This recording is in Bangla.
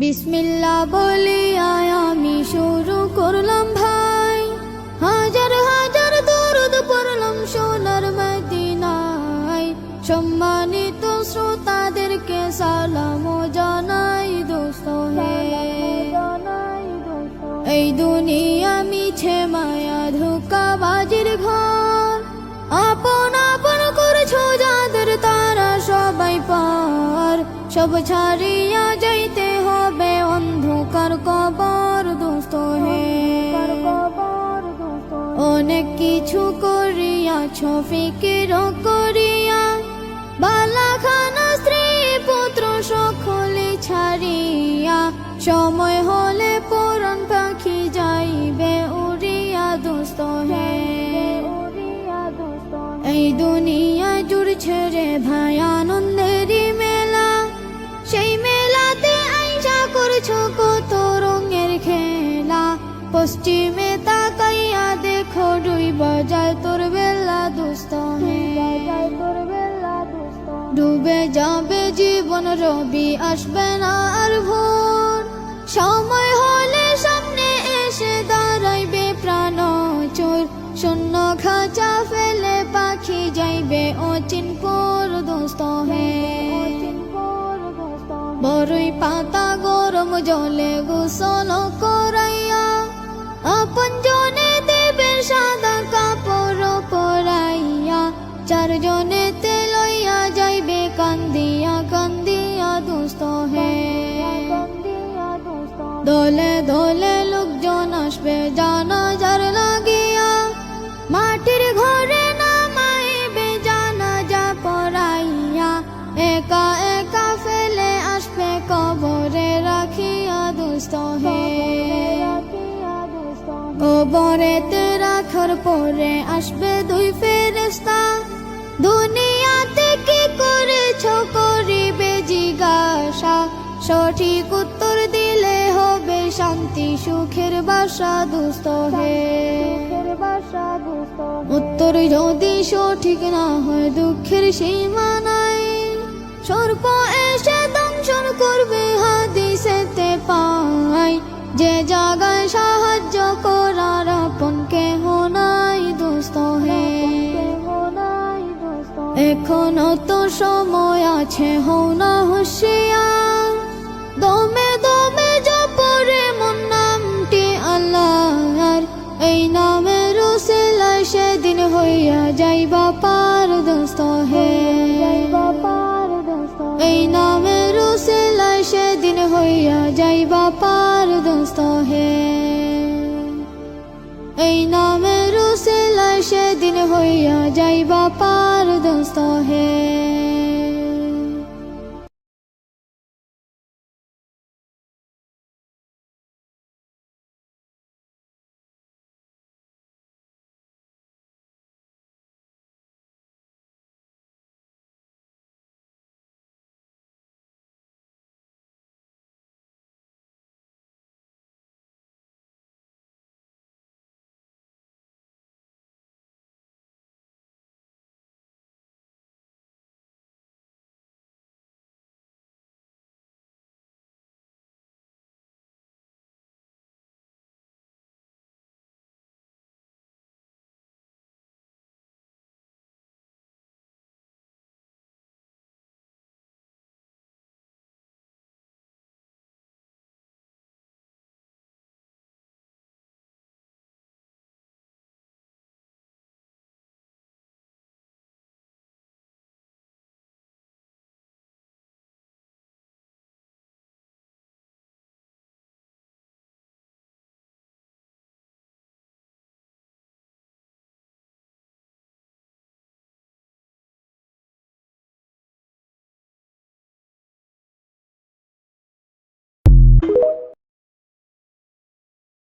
বিসমিল্লা বলি আমি শুরু করলাম ভাই। হাজার হাজার দরুদ পড়লাম সোনার মদিনায়। সম্মানিত শ্রোতাদেরকে সালাম জানাই দোস্ত হে। এই দুনিয়া মিছে মায়া ধোকা বাজির ঘর। আপন আপন করছ যাদের তারা সবাই পার। সব ছাড়িয়া যাইতে কবর দোস্ত হে। অনেক কিছু করিয়াছ ফিকির করিয়া বালাখানা স্ত্রী পুত্র সকলে ছাড়িয়া সময় হলে পরন পাখি যাইবে উড়িয়া দোস্ত হে। এই দুনিয়া জুড়ছে রে ভাই পশ্চিমে তাকাইয়া দেখো ডুই বাজায় তোর বেলা দোস্ত ডুবে যাবে জীবন, রবি আসবে না আর ভোর। সময় হলে সামনে এসে দাঁড়াইবে প্রাণ চোর। শূন্য খাঁচা ফেলে পাখি যাইবে অচিনপুর দোস্ত হে। বড়ই পাতা গরম জলে গোসল করাইয়া আপন জনে দেবে সাদা কাপড় পরাইয়া চারজনে লইয়া যাইবে কান্দিয়া কান্দিয়া দোস্ত হে। দলে দলে লোকজন আসবে জানা যার লাগিয়া। মাটির ঘরে নামাইবে জানা যা পড়াইয়া একা একা ফেলে আসবে কবরে রাখিয়া দুস্থ হে। কবরেতে রাখার পরে আসবে দুই ফেরেস্তা দুনিয়াতে কি করেছ করিবে জিজ্ঞাসা। সঠিক উত্তর দিলে হবে শান্তি, সুখের বাসা দুস্থ হে। উত্তর যদি সঠিক না হয়, দুঃখের সীমা নাই। সর্প এসে দংশন করবে হাদিসেতে পাই। যে জায়গায় আছে, হও না হুশিয়ার। দমে দমে জপরে মন নামটি আল্লাহর। এই নামে রুসেলাই সেদিন হইয়া যাইবা পার দোস্ত হে। এই নামে রুসেলাই সেদিন হইয়া যাইবা পার দোস্ত হে। এই নামে রুসেলাই সেদিন হইয়া যাইবা পার দোস্ত হে।